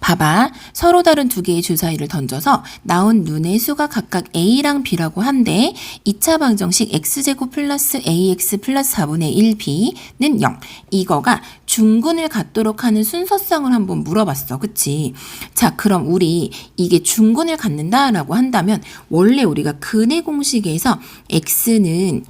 봐봐. 서로 다른 두 개의 주사위를 던져서 나온 눈의 수가 각각 a랑 b라고 한데 2차 방정식 x제곱 플러스 ax 플러스 4분의 1b는 0. 이거가 중근을 갖도록 하는 순서성을 한번 물어봤어. 그치? 자, 그럼 우리 이게 중근을 갖는다라고 한다면 원래 우리가 근의 공식에서 x는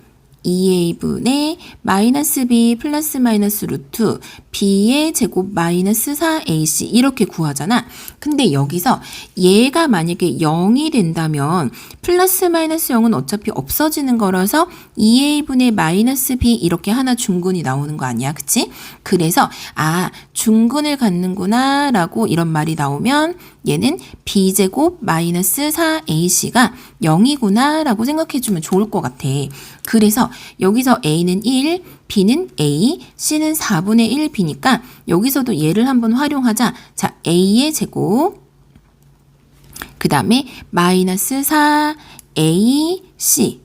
2a분의 마이너스 b 플러스 마이너스 루트 b의 제곱 마이너스 4ac 이렇게 구하잖아. 근데 여기서 얘가 만약에 0이 된다면 플러스 마이너스 0은 어차피 없어지는 거라서 2a분의 마이너스 b 이렇게 하나 중근이 나오는 거 아니야. 그치? 그래서 아 중근을 갖는구나 라고 이런 말이 나오면 얘는 b제곱 마이너스 4ac가 0이구나 라고 생각해주면 좋을 것 같아. 그래서 여기서 a는 1, b는 a, c는 4분의 1 b니까 여기서도 얘를 한번 활용하자. 자, a의 제곱 그 다음에 마이너스 4 a, c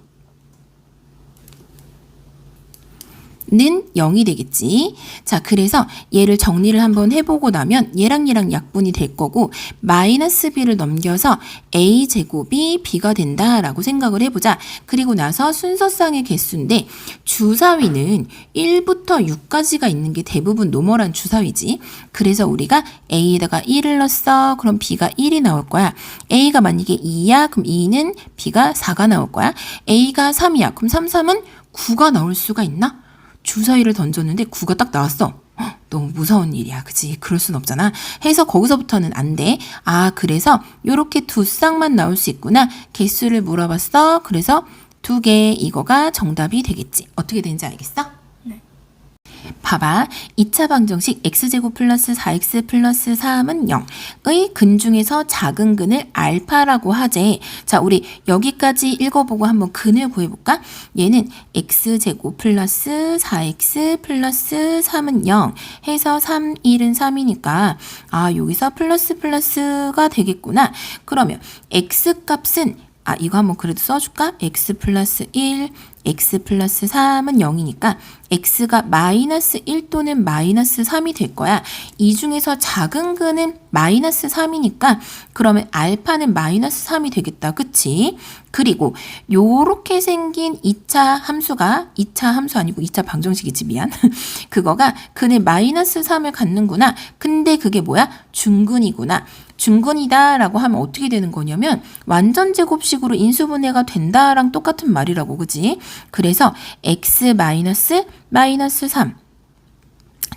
는 0이 되겠지. 자, 그래서 얘를 정리를 한번 해보고 나면 얘랑 얘랑 약분이 될 거고 마이너스 b를 넘겨서 a 제곱이 b가 된다라고 생각을 해보자. 그리고 나서 순서상의 개수인데 주사위는 1부터 6까지가 있는 게 대부분 노멀한 주사위지. 그래서 우리가 a에다가 1을 넣었어. 그럼 b가 1이 나올 거야. a가 만약에 2야. 그럼 2는 b가 4가 나올 거야. a가 3이야. 그럼 3, 3은 9가 나올 수가 있나? 주사위를 던졌는데 9가 딱 나왔어. 헉, 너무 무서운 일이야. 그치? 그럴 순 없잖아. 해서 거기서부터는 안 돼. 아, 그래서 요렇게 두 쌍만 나올 수 있구나. 개수를 물어봤어. 그래서 두 개, 이거가 정답이 되겠지. 어떻게 되는지 알겠어? 봐봐. 2차 방정식 x제곱 플러스 4x 플러스 3은 0의 근 중에서 작은 근을 알파라고 하재. 자, 우리 여기까지 읽어보고 한번 근을 구해볼까? 얘는 x제곱 플러스 4x 플러스 3은 0 해서 3, 1은 3이니까 아, 여기서 플러스 플러스가 되겠구나. 그러면 x 값은 아, 이거 한번 그래도 써줄까? x 플러스 1, x 플러스 3은 0이니까 x가 마이너스 1 또는 마이너스 3이 될 거야. 이 중에서 작은 근은 마이너스 3이니까 그러면 알파는 마이너스 3이 되겠다. 그치? 그리고 요렇게 생긴 2차 함수가 2차 함수 아니고 2차 방정식이지 미안. 그거가 근을 마이너스 3을 갖는구나. 근데 그게 뭐야? 중근이구나. 중근이다라고 하면 어떻게 되는 거냐면 완전 제곱식으로 인수분해가 된다랑 똑같은 말이라고 그지? 그래서 x 마이너스 마이너스 3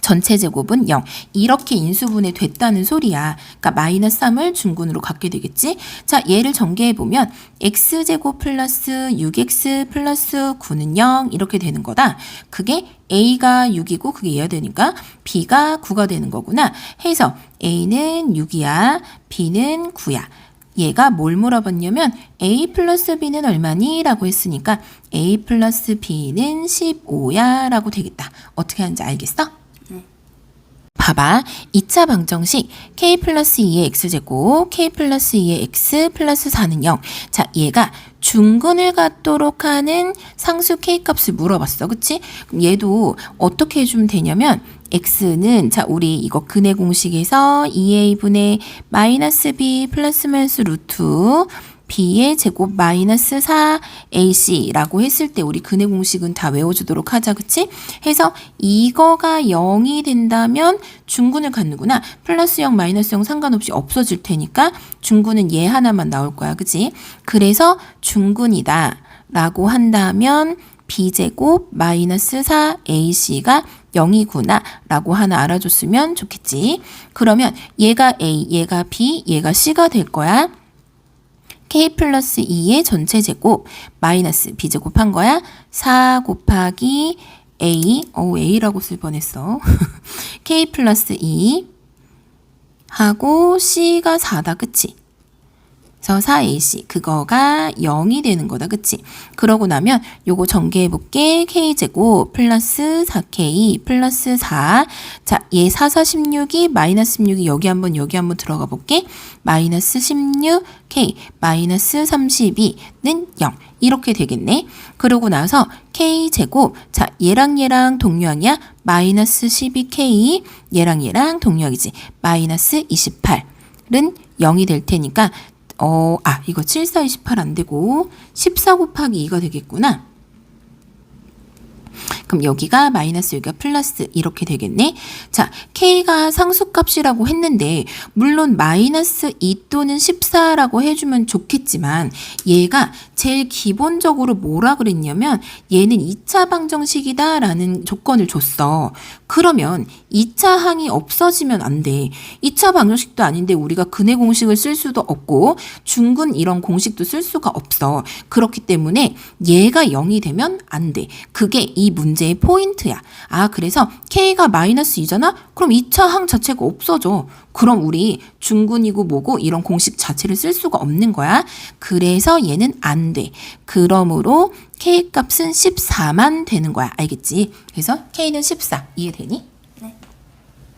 전체 제곱은 0. 이렇게 인수분해 됐다는 소리야. 그러니까 마이너스 3을 중근으로 갖게 되겠지? 자, 얘를 전개해보면 x제곱 플러스 6x 플러스 9는 0 이렇게 되는 거다. 그게 a가 6이고 그게 얘가 되니까 b가 9가 되는 거구나. 해서 a는 6이야. b는 9야. 얘가 뭘 물어봤냐면 a 플러스 b는 얼마니? 라고 했으니까 a 플러스 b는 15야 라고 되겠다. 어떻게 하는지 알겠어? 봐봐. 2차 방정식 k 플러스 2의 x제곱 k 플러스 2의 x 플러스 4는 0. 자, 얘가 중근을 갖도록 하는 상수 k 값을 물어봤어. 그치? 그럼 얘도 어떻게 해주면 되냐면 x는 자 우리 이거 근의 공식에서 2a분의 마이너스 b 플러스 마이너스 루트 b의 제곱 마이너스 4ac라고 했을 때 우리 근의 공식은 다 외워주도록 하자 그치? 해서 이거가 0이 된다면 중근을 갖는구나 플러스 0 마이너스 0 상관없이 없어질 테니까 중근은 얘 하나만 나올 거야 그치? 그래서 중근이다 라고 한다면 b제곱 마이너스 4ac가 0이구나 라고 하나 알아줬으면 좋겠지. 그러면 얘가 a, 얘가 b, 얘가 c가 될 거야. K 플러스 2의 전체 제곱 마이너스 b제곱 한 거야. 4 곱하기 a, 어 a라고 쓸 뻔했어. k 플러스 2 하고 c가 4다, 그치? 그래서 4ac 그거가 0이 되는 거다. 그치? 그러고 나면 요거 전개해 볼게. K제곱 플러스 4k 플러스 4 자 얘 4, 4, 16이 마이너스 16이 여기 한번 여기 한번 들어가 볼게. 마이너스 16k 마이너스 32는 0 이렇게 되겠네. 그러고 나서 k제곱 자 얘랑 얘랑 동류항이야 마이너스 12K 얘랑 얘랑 동력이지. 마이너스 28은 0이 될 테니까 어, 아, 이거 7, 4, 28 안 되고 14 곱하기 2가 되겠구나. 그럼 여기가 마이너스 여기가 플러스 이렇게 되겠네. 자, k가 상수값이라고 했는데 물론 마이너스 2 또는 14라고 해주면 좋겠지만 얘가 제일 기본적으로 뭐라 그랬냐면 얘는 2차 방정식이다 라는 조건을 줬어. 그러면 2차 항이 없어지면 안 돼. 2차 방정식도 아닌데 우리가 근해 공식을 쓸 수도 없고 중근 이런 공식도 쓸 수가 없어. 그렇기 때문에 얘가 0이 되면 안 돼. 그게 이 문제의 포인트야. 아, 그래서 k가 마이너스 2잖아? 그럼 2차 항 자체가 없어져. 그럼 우리 중근이고 뭐고 이런 공식 자체를 쓸 수가 없는 거야. 그래서 얘는 안 돼. 그러므로 k 값은 14만 되는 거야. 알겠지? 그래서 k는 14. 이해되니?